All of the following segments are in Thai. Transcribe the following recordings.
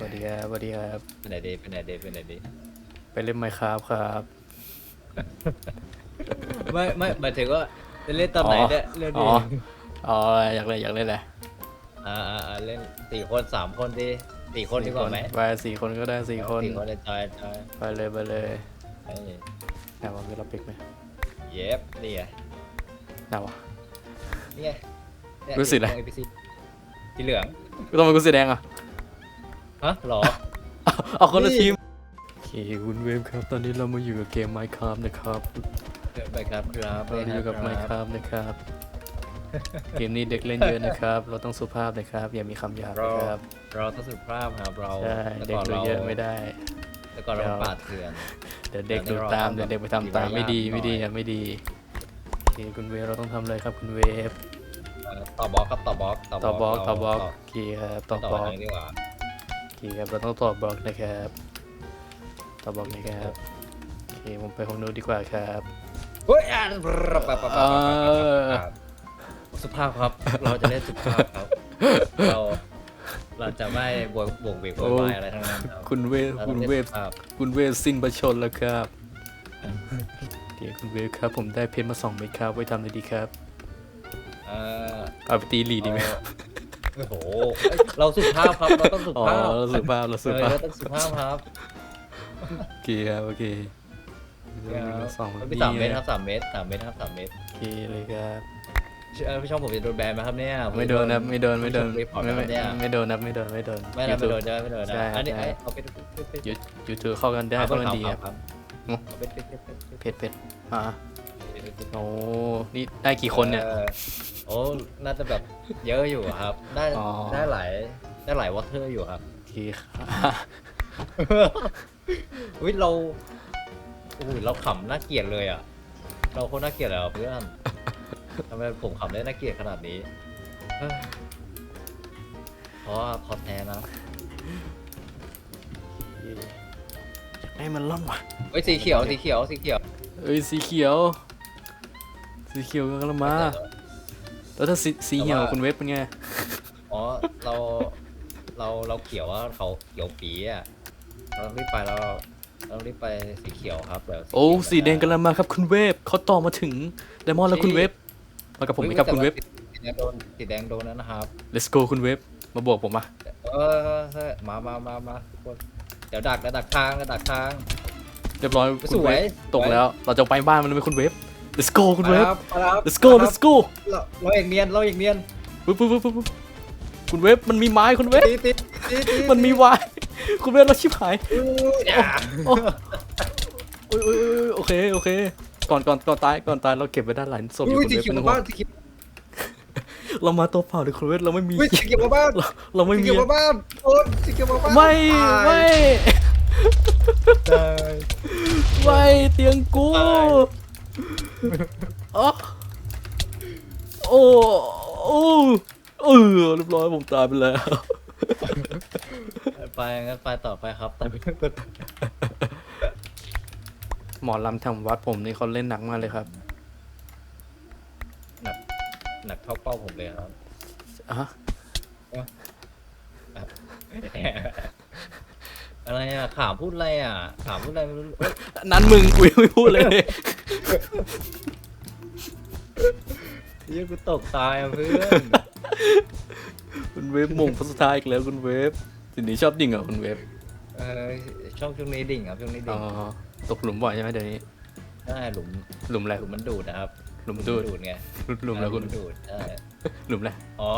สวัสดีครับสวัสดีครับไปไหนดีไปไหนดีไปไหนดีไปเล่นไมค์ครับครับ ไม่ไม่หมายถึงว่าจะเล่นตอนไหนเนี่ยเล่นอ๋ดีออ๋อ อยากเล่นอยากเล่นอะไรอ่าอ่าอ่าเล่นสี่คนสามคนดีสี่คนดีกว่าไหมไปสี่คนก็ได้สี่คนสี่คนเลยจอยจอยไปเลยไปเลยไอ้ไหนวะมีเราปิกไหมเย็บนี่ไงไหนวะนี่ไงเนี่ยรู้สึกอะไรสีสีสีเหลืองก็ต้องเป็นกูสีแดงอะ ฮะหรอ เอาเอาคนละนี่ทีม โอเคคุณเวฟครับ ตอนนี้เรามาอยู่กับเกม Minecraft นะครับไปครับครับเราอยู่กับครับ Minecraft นะครับ เกมนี้เด็กเล่นเยอะนะครับ เราต้องสุภาพนะครับ อย่ามีคำหยาบนะครับ เราต้องสุภาพครับเราใช่แต่เด็กก่อนดูเราเยอะไม่ได้ แต่ก่อนเราเดี๋ยวปาดเถื่อนเดี๋ยวเด็กเดี๋ดูยวเราตามทำเดี๋ยวเด็กไปทำแบบตามไม่ดีมีมารยาทไม่ดีหน่อยอะไม่ดีโอเคคุณเวฟเราต้องทำอะไรครับคุณเวฟเอ่อต่อบล็อกครับต่อบล็อกต่อบล็อกต่อบล็อกโอเคครับต่ต่ออบล็อกทางนี้ดีกว่าโอ เคครับ เราต้องต่อบล็อกนะครับ ต่อบล็อกนะครับ โอเค ผมไปห้องนู้นดีกว่าครับ เฮ้ยอ่านเออ สุภาพครับ เราจะเล่นสุภาพครับ เรา เราจะไม่บวกบวกเวกโวยวายอะไรทั้งนั้นครับคุณเวฟเราคุอณงเวล่นฟสุภาพคุณเวฟสิ้นประชนแล้วครับเดี๋ยวคุณเวฟครับ ผมได้เพชรมาสองเม็ดครับ ไว้ทำอะไรดีครับ เอ่อเอาไปตีหลีดีไหม โอ้โหเอ้ยเราสุภาพครับเราต้องสุอ๋อภาพเราสุภาพเราเอสุอภาพเราต้องสุภาพครับโอเคครับโอเคเดี๋ยวมีมาสองมีสามเมตรครับสามเมตรสามเมตรครับสามเมตรโอเคเลยครับเออพี่ช่องผมจะโดนแบนไหมครับเนี่ยไม่โดนนะไม่โดนไม่โดนรีพอร์ตไม่ไหมไม่เนี่ยไม่โดนนะไม่โดนไม่โดน ไม่นะไม่โดนใช่ไหมไม่โดนใช่นะอันนี้ใช่ ไอ้เอาไปดูไปดูยูยูทูบเข้ากันได้เอาเข้าไปกันดูดีครับครับอืมเอาไปดูไปดูไปดูเพชรเพชรอ่าโอ้นี่ได้กี่คนเนี่ย ออ โอ้น่าจะแบบเยอะอยู่ครับ ได้อ๋อ ได้หลายได้หลายวอเตอร์อยู่ครับ โอเคครับอุ้ยเราอุ้ยเราขำน่าเกลียดเลยอะ เราโคตรน่าเกลียดเลยอะเพื่อนทำไมผมขำได้น่าเกลียดขนาดนี้เฮ้ยเพราะว่าพอแท้นะอยากได้มันล่อนว่ะเฮ้ยสีเขียวสีเขียวสีเขียว เอ้ยสีเขียว สีเขียวกำลังมา แล้วถ้าสีสีเหี่ยวคุณเว็บเป็นไง อ๋อ เรา เรา เราเขียวว่าเขาเขียวปีอะ เราต้องรีบไปเราเราต้องรีบไปสีเขียวครับแบบโอ้เขียวสีแดงกำลังมาครับคุณเว็บเขาต่อมาถึงไดมอนด์แล้วคุณเว็บ มากับผมไหมครับคุณเว็บ สีแดงโดนสีแดงโดนแล้วนะครับ let's go คุณเว็บ มาบวกผมมา เออเออมามามามาทุกคนเดี๋ยวดักแล้วดักทางแล้วดักทาง เรียบร้อยสคุณวเว็ย บตกแล้ว เราจะไปบ้านมันไหมคุณเว็บ let's go คุณเว็บมาครับ let's go let's go เราเราอย่างเนียนเราอย่างเนียนปึ๊บปึ๊บปึ๊บปึ๊บคุณเว็บมันมีไม้คุณเว็บตีตีตีตีมันมีไม้คุณเว็บเราชิบหายอู้อย่าโอ้โอ้ยโอ้ยโอ้ยโอเคโอเคก่อนก่อนก่อนตายก่อนตายเราเก็บไว้ด้านหลังศพอยู่อุ้ยคุณสีเว็บเขียวเป็นมาห่วบ้างนสีเขียวเรามาตัวเปล่าเลยคุณเว็บเราไม่มีอุ้ยสีเขียวมาบ้านเราเราไม่สีมีเขียวมาบ้านโอ้ยสีเขียวมาบ้านไม่ไม่ตายไม่เตียงกูตาย อ๋อโอ้โอ้เออเรียบร้อยผมตายไปแล้ว ไปงั้นไปต่อไปครับแต่ไม่หมอลำทำวัดผมนี่เขาเล่นหนักมากเลยครับหนักหนักเท่าเป้าผมเลยครับอะอะไรอะขามพูดอะไรอะขามพูดอะไรไม่รู้เอ้ย นั้นมึงกูยังไม่พูดเลย เหี้ยกูตกตายอะเพื่อนคุณเวฟมงพสุดท้ายอีกแล้วคุณเวฟทีนี้ชอบดิ่งเหรอคุณเวฟเออช่องช่วงนี้ดิ่งครับช่วงนี้อ๋ดิ่องตกหลุมบ่อยใช่ไหมเดี๋ยวนี้ใช่หลุมหลุมอะไรหลุมมันดูดนะครับหลุมดูดดูดไงหลุมแล้วคุณมันดูดใช่หลุมอะไรอ๋อ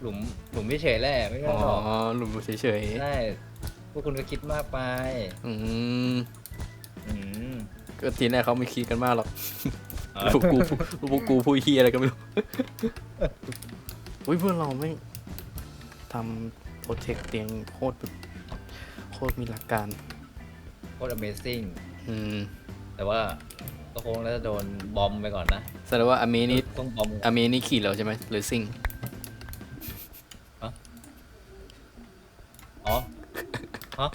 หลุมหลุมไม่เฉยแหละไม่ใช่อ๋อหรอกหลุมเฉยใช่พวกคุณก็คิดมากไป ๆอืมอืม ก็ทีแรกเขาไม่คิดกันมากหรอกเออพวกกูพวกกูพูดเฮียอะไรก็ไม่รู้อุ้ยเพื่อนเราไม่งทำโปรเจกต์เตียงโคตรแบบโคตรมีหลักการโคตร Amazing อืมแต่ว่าก็คงน่าจะโดนบอมไปก่อนนะแสดงว่าอเมนี่ต้องบอมอเมนี่ขี่เราใช่ไหมหรือซิ่งอ๋อฮะ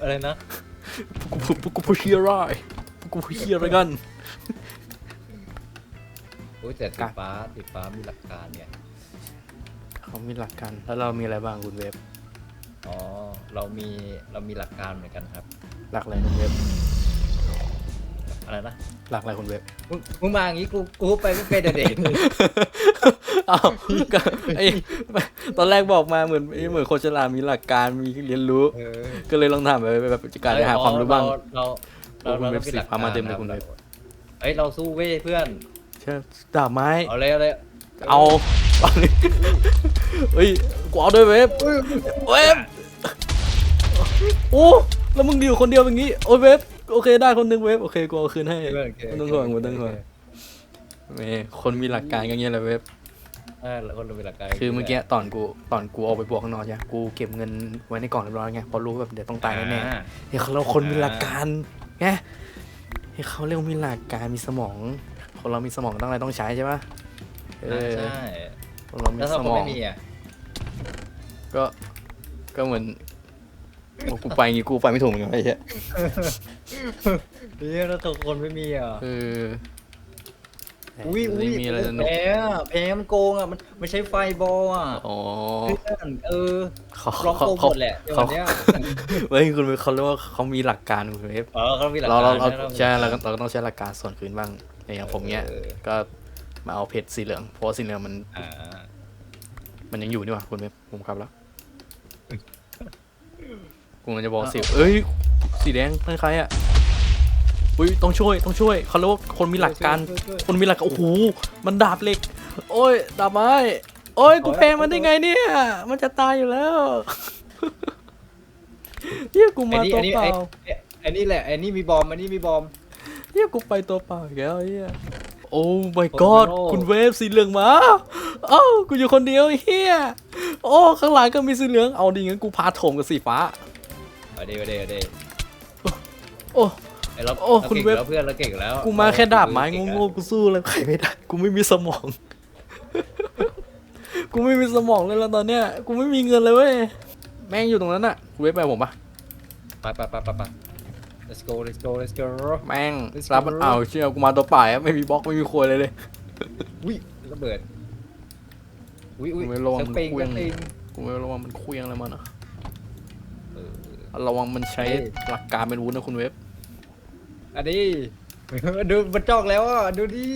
อะไรนะพว กกูกูพูดเฮียไรพวกกูพูดเฮียอะไรกันอุ้ยแต่สีฟ้าสีฟ้ามีหลักการเนี่ย เขามีหลักการ แล้วเรามีอะไรบ้างคุณเวฟอ๋อ เรามีเรามีหลักการเหมือนกันครับ หลักอะไรคุณเวฟ อะไรนะหลักอะไรคุณเวฟมึงมึงมาอย่างงี้กูกูไปไม่เป็นอะเด็กอ้าวก็ไอ้ตอนแรกบอกมาเหมือนไอ้เหมือนโคชลามีหลักการมีเรียนรู้เออก็เลยลองถามไปแบบการหาความรู้บ้างเราเราโอ้คุณเราเว็เราบมีหลักสิบพามาเต็มเลยคุณเว็บเอ้ยเราสู้เว้ยเพื่อนใช่ดาบไม้เอาเลยเอาเลยเอาเอาเลยเฮ้ยกูเอาด้วยเวฟเวฟโอ้แล้วมึงดีอยู่คนเดียวอย่างงี้โอ้ยเวฟ โอเคได้คนหนึงเวฟโอเคกูเอาคืนให้เพื่อนโอเคไม่ต้องห่วงไม่ต้องห่วงแหมคนมีหลักการกันเงี้ยแหละเวฟเออคนเรามีหลักการคือเมื่อกี้ตอนกูตอนกูออกไปบวกข้างนอกใช่ไหมกูเก็บเงินไว้ในกล่องเรียบร้อยไงเพราะรู้แบบเดี๋ยวต้องตายแน่อ่ๆเฮ้ยเขาเราคนมีหลักการไงเฮ้ยเขาเรียกว่ามีหลักการมีสมองคนเรามีสมองต้องอะไรต้องใช้ใช่ปะเออใช่คนเรามีแล้วถ้าสคนมองไม่มีอะก็ก็เหมือนโอ้กูไปอย่างงี้กูไปไม่ถูกเหมือนกันไอ้เหี้ย เนี่ยแล้วถ้าคนไม่มีอะเออ อุ้ยอุ้ยไม่มีอะไรสนุก แพ้อะแพ้มันโกงอะมันมันใช้ไฟบอลอะอ๋อ เพื่อนเออเขาร้องเขาโกงหเขามดแหละเดี๋ยวเขา วันเนี้ยเฮ้ยคุณเขาเรียกว่าเขามีหลักการคุณเวฟเออเขามีหลักเรากาเรารเรานะใช่เราก็เราก็ต้องใช้หลักการส่วนคืนบ้างอย่างผมเนี้ยออก็มาเอาเพชรสีเหลืองเพราะว่าสีเหลืองมันอ่ามันยังอยู่นี่หว่าคุณเวฟผมครับแล้วกูมันจะบอกสิเอ้ย สีแดงนั่นใครอะอุ้ยต้องช่วยต้องช่วยเขาเรียกว่าคนมีหลักการช่วยช่วยช่วย คนมีหลักการโอ้โหมันดาบเหล็ก โอ้ยดาบไม้โอ้ยกูแพ้มันได้ไงเนี่ย มันจะตายอยู่แล้วเฮียกูไอ้มานี่ตัไอ้วนี่เปล่าไอ้ไอ้นี่แหละไอ้นี่มีบอมไอ้นี่มีบอม เฮียกูไปตัวเปล่าอีกแล้วเฮียโอ้ my god โอ้คุณเวฟสีเหลืองมาเอ้ากูอยู่คนเดียวเฮียโอ้ข้างหลังก็มีสีเหลืองเอาดิงั้นกูพาโถมกับสีฟ้า เอาเดี๋ยวเดี๋ยวเดี๋ยวโอ้ ไอ้เราโอ้เราคุณเก่งเว็บ แล้วเพื่อนเราเก่งแล้วกูมาแค่ดาบไม้เก่งโง่ๆกูสู้เลยใครไม่ได้ กูไม่มีสมอง กูไม่มีสมองเลยแล้วตอนเนี้ย กูไม่มีเงินเลยเว้ย แม่งอยู่ตรงนั้นอะกูเวฟไปผมปะไปไปไปไปไป let's go let's go let's go แม่ง Let's รับ go มันเอาเชี่ยกูมาตัวเปล่าอะไม่มีบล็อกไม่มีควยเลยเลย อุ้ยระเบิดอุ้ยอุ้ยไม่ระวังสเปงมันเครื่องสเปงกูไม่ระวังมันเควียงอะไรมันอะเออระวังมันใช้เอ้ยหลักการเป็นวุ้นนะคุณเวฟ อันนี้ ดูมันจ้องแล้วอะดูดิ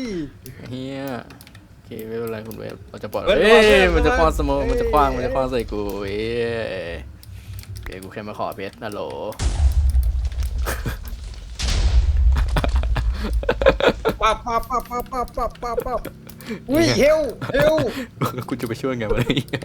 เฮียโอเคไม่เป็นไรคุณเวฟเราจะปล่อยเฮ้ยเอ้ยเฮ้ยมันจะคว้างสโมเฮ้ยมันจะคว้างมันจะคว้างใส่กูเอ้ยโอเคกูแค่มาขอเพชรนะโหลปั๊บปั๊บปั๊บปั๊บปั๊บปั๊บปั๊บปั๊บอุ้ยเฮลเฮลกูจะไปช่วยไงวะเนี่ย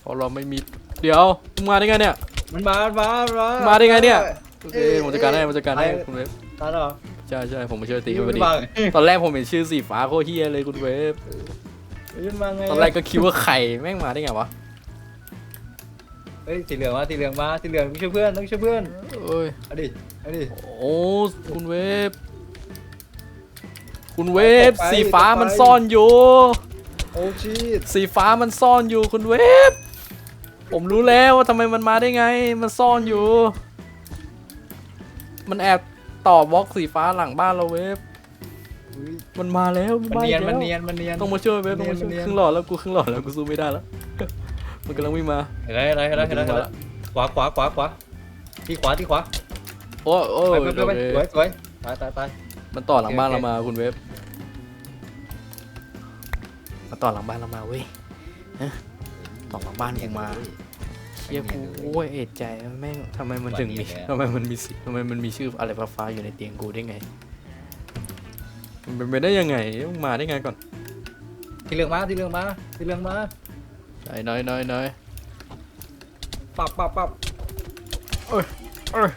เพราะเราไม่มีเดี๋ยวมึงมาได้ไงเนี่ยมันมา มันมา มันมามาได้ไงเนี่ย โอเคเอ้ยผมจัดการให้ผมจัดการให้เอ้ยคุณเวฟตายแล้วเหรอใช่ใช่ผมมาช่วยตีมัพอนดีมาตอนแรกผมเห็นชื่อสีฟ้าโคตรเฮียเลยคุณเวฟมันมาไงตอนแรกก็คิดว่าไข่แม่งมาได้ไงวะเฮ้ยสีเหลืองมาสีเหลืองมาสีเหลืองต้องช่วยเพื่อนต้องช่วยเพื่อนเอ้ยเอาดิเอาดิโอ้คุณเวฟคุณเวฟไปสีฟ้าไปมันซ่อนอยู่โอ้ชีตสีฟ้ามันซ่อนอยู่คุณเวฟผมรู้แล้วว่าทำไมมันมาได้ไง มันซ่อนอยู่ มันแอบต่อบล็อกสีฟ้าหลังบ้านเราเวฟอุ๊ยมันมาแล้วมันมาเนียน อีกมันแล้วเนียน มันเนียน ต้องมาช่วยเวฟต้องมาช่วยมันเนียน ครึ่งหลอดแล้วกูครึ่งหลอดแล้วกูสู้ไม่ได้แล้ว มันกำลังวิ่งมาเห็นไหมเห็นไหมเห็นไหมเห็นไหมเห็นไหมขวาขวาขวาขวาที่ขวาที่ขวาโอ้โอ้ไปยไปโอไปเคสวยสวยตายตายตาย มันต่อหลังบ้านโอเค เรามาคุณเวฟมันต่อหลังบ้านเรามาเว้ยฮะต่อหลังบ้านกูมา เฮียกูโอ้ยเอะใจแม่งทำไมมันถึงมีทำไมมันมีสิทำไมมันมีชื่ออะไรฟ้าๆอยู่ในเตียงกูได้ไง มันเป็นไปได้ยังไงมึงมาได้ไงก่อน ที่เหลืองมาที่เหลืองมาที่เหลืองมาไอ้น้อยน้อยน้อยปับปับปับเอ้ยเอ้ย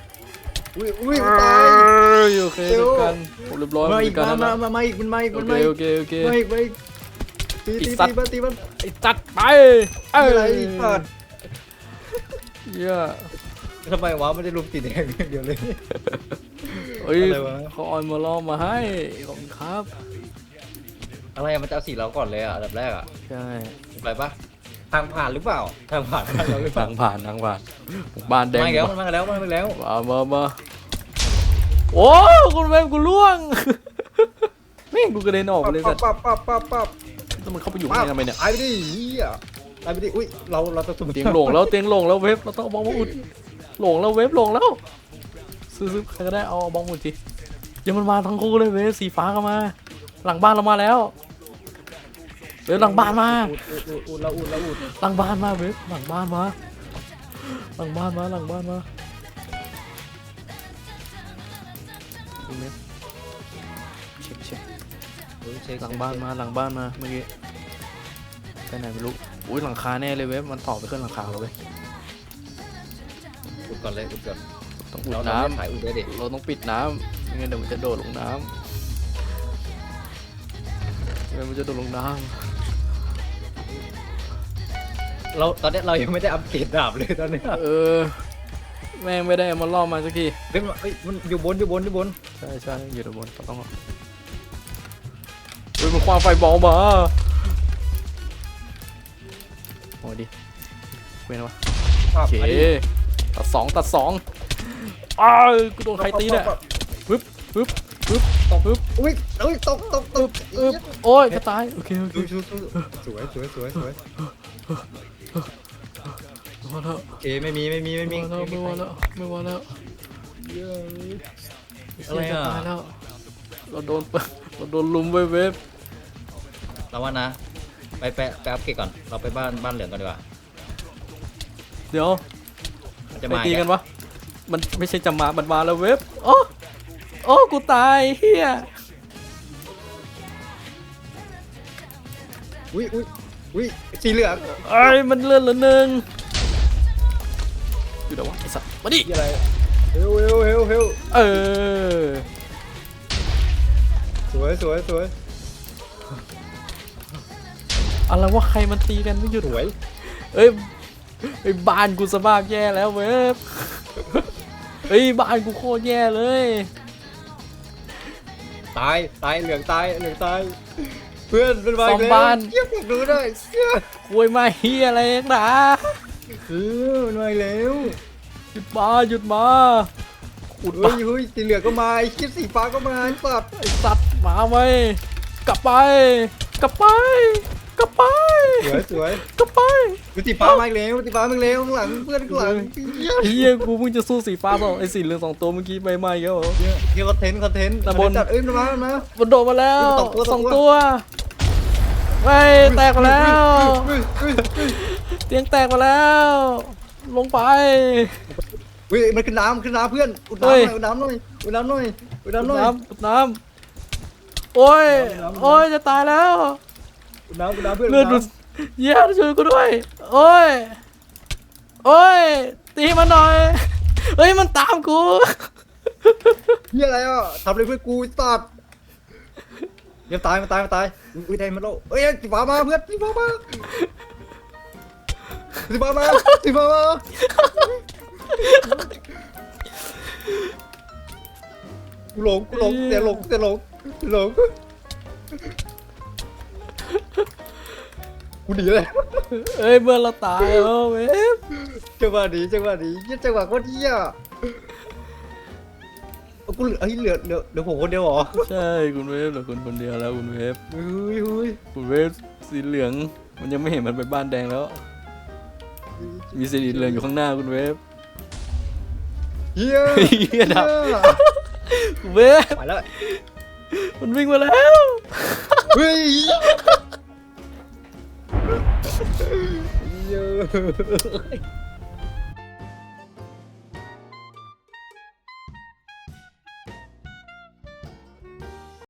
อุ้ยอุ้ยเอตาย้ยโอเคเร็จัวดการผมเรียบร้อยมาจัอีดกการมาแล้วมานะมามาอีกมันมาอีกโอมันเคมาอีกโอเคโอเคมาอีกมาอีกตีไอ้ตีสัตตีว์มันตีมันไอ้จัดไปเอ้ยอะไรสัตว์ เหี้ยทำไมวะไม่ได้ลุมตีแดงอย่างเดียวเลยเอ้ยอะไรวะ เขาเออนมาล่อมาให้ขอบคุณครับ อะไรอะมันจะเอาสีเราก่อนเลยอะอันดับแรกอะใช่ไปปะทางผ่านหรือเปล่าทางผ่านทางเราหรือเปทาล่างผ่านทางผ่านบ้านแดงมาอีกแล้วมันมาอีกแล้วมันมาอีกแล้วมามามาโอ้คุณเวมกูล่วงแม่งกูกระเด็นออกไปเลยสัปัตบว์ปับปับปับปับแล้วมันเข้าไปอยู่ข้างในทำไมเนี่ยตายไปดิเฮีย ตายไปดิอุ้ยเราเราจะสุ่มเตียงหลงแล้วเตียงหลงแล้วเว็บเราต้องเอาบองมาอุดหลงแล้วเว็บหลงแล้วซื้อๆใครก็ได้เอาบองมาอุดสิยังมันมาทั้งคู่เลยเว็บสีฟ้าก็มา หลังบ้านเรามาแล้วเว็บหลังบ้านมาอุดอุดอุดอุดแล้วอุดแล้วอุดหลังบ้านมาเว็บหลังบ้านมาหลังบ้านมาหลังบ้านมาดูเว็บเช็คเช็คเฮ้ยเช็คหลังบ้านมาหลังบ้านมาเมื่อกี้ไปไหนไม่รู้ อุ้ยหลังคาแน่เลยเว็บมันต่อไปขึ้นหลังคาเราเว้ยอุดก่อนเลยอุดก่อนต้องอุดเราน้น้ำถ่ายอุดได้ดิำเราต้องปิดน้ำไม่งั้นเดี๋ยวมันจะโดดลงน้ำเดี๋ยวมันจะโดดลงน้เราตอนเนี้ยเรายังไม่ได้อัปเกรดดาบเลยตอนเนี้ยำเออ แม่งไม่ได้เอามาล่อมาสักที เฮ้ยมันเฮ้ยมันอยู่บนอยู่บนอยู่บนใช่ใช่อยู่ด้านบนก็ต้องเฮ้ยมันควางไฟบอลมาโอ้ย ดิเว้นวะครัโอบเคอันนี้ตัดสองตัดสองอ้าวกูโดนใครตีเนี่ยปึ๊บปึ๊บปึ๊บปึ๊บอุ้ยเอ้ยตกตกตกอึ๊บโอ้ยจะตายโอเคโอเคดูดูดูสวยสวยสวยสวยมาแล้วโอเคไม่มีไม่มีไม่มีไม่ว่าแล้วไม่ว่าแล้วไม่ว่าแล้วเย้ยเชี่ยจะตายแล้วเราโดนเปิดเราโดนลุมเว้ยเว็บเราว่านะ ไปไปไปอัปเกรดก่อน เราไปบ้านบ้านเหลืองกันดีกว่า เดี๋ยวมันจะไปมาตีอีกกันอะวะ มันไม่ใช่จะมา มันมาแล้วเว็บ โอ้ โอ้ กูตายเฮียอุ้ยอุ้ยอุ้ยสีเหลืองไอ้ยมันเลื่อนเหลือหนึ่งอยู่ไหนวะไอ้สัตว์มาดิ ที่อะไรเฮลเฮลเฮลเฮลเออ สวยสวยสวย อะไรวะใครมันตีกันไม่หยุดสวยเอ้ยไอ้ยบ้านกูสภาพแย่แล้วเว็บเฮ้ยบ้านกูโคตรแย่เลย ตาย ตาย เหลืองตาย เหลืองตาย เพื่อนเป็นไงซ่อมบ้าน เยี่ยมดูได้เสียคุยมาเฮียอะไรนักหนาเออหน่อยแล้วหยุดมาหยุดมาอุดเฮ้ปายเฮ้ยสีเหลืองก็มาไอ้คิดสีฟ้าก็มาไอ้สัตว์ไอ้สัตว์มาไว้กลับไป กลับไป กลับไปสวยสวยกลับไปดูสีฟ้ามาอีกแล้วสีฟ้ามาอีกแล้วข้างหลังเพื่อนข้างหลังเยี่ยมเฮียกูเพิ่งจะสู้สีฟ้าสองไอ้สีเหลืองสองตัวเมื่อกี้ไปไหมเยอะเยี่ยมคอนเทนต์คอนเทนต์ตะบน จัดเอ้ยมามามา มันโดดมาแล้วสองตัวสสอองงตัว ตัวไม่แตกมาแล้วเฮ้ยเฮ้ยเฮ้ยเตียงแตกมาแล้ว ลงไป เฮ้ยมันขึ้นน้ำขึ้นน้ำเพื่อนอุดเฮ้ยน้ำหน่อยอุดน้ำหน่อยอุดน้ำหน่อยอุดน้ำหน่อยน้ำอุดน้ำโอ้ยน้ำน้ำโอ้ยจะตายแล้วอุด น้ำอุดน้ำเพื่อนเลือดดดูน้ดเยี่ยช่วยกูด้วย โอ้ย โอ้ย ตีมันหน่อย เฮ้ย มันตามกูำเฮียอะไรอะทำอะไรเพื่อนกูไอ้สัตว์เดี๋ยวตายมันตายมันตายอุ้ยได้มันแล้วเอ้ยสีฟ้ามาเพื่อนสีฟ้ามาสีฟ้ามาสีฟ้ามากูหลงกูหลงเสียหลงเสียหลงเสียหลง กูหนีเลยเฮ้ยเมื่อเราตายแล้วเว้ยจังหวะนี้จังหวะนี้ยี่จังหวะโคตรเหี้ยเอากูเหลือเฮ้ยเหลือเหลือเหลือผมคนเดียวเหรอใช่คุณเวฟเหลือคุณคนเดียวแล้วคุณเวฟเฮ้ยเฮ้ยคุณเวฟสีเหลือง มันยังไม่เห็นมันไปบ้านแดงแล้ว มีสีเหลืองอยู่ข้างหน้าคุณเวฟเฮียเหี้ยดับคุณเวฟไปแล้วมันวิ่งมาแล้ว เฮ้ยเหี้ย すごい。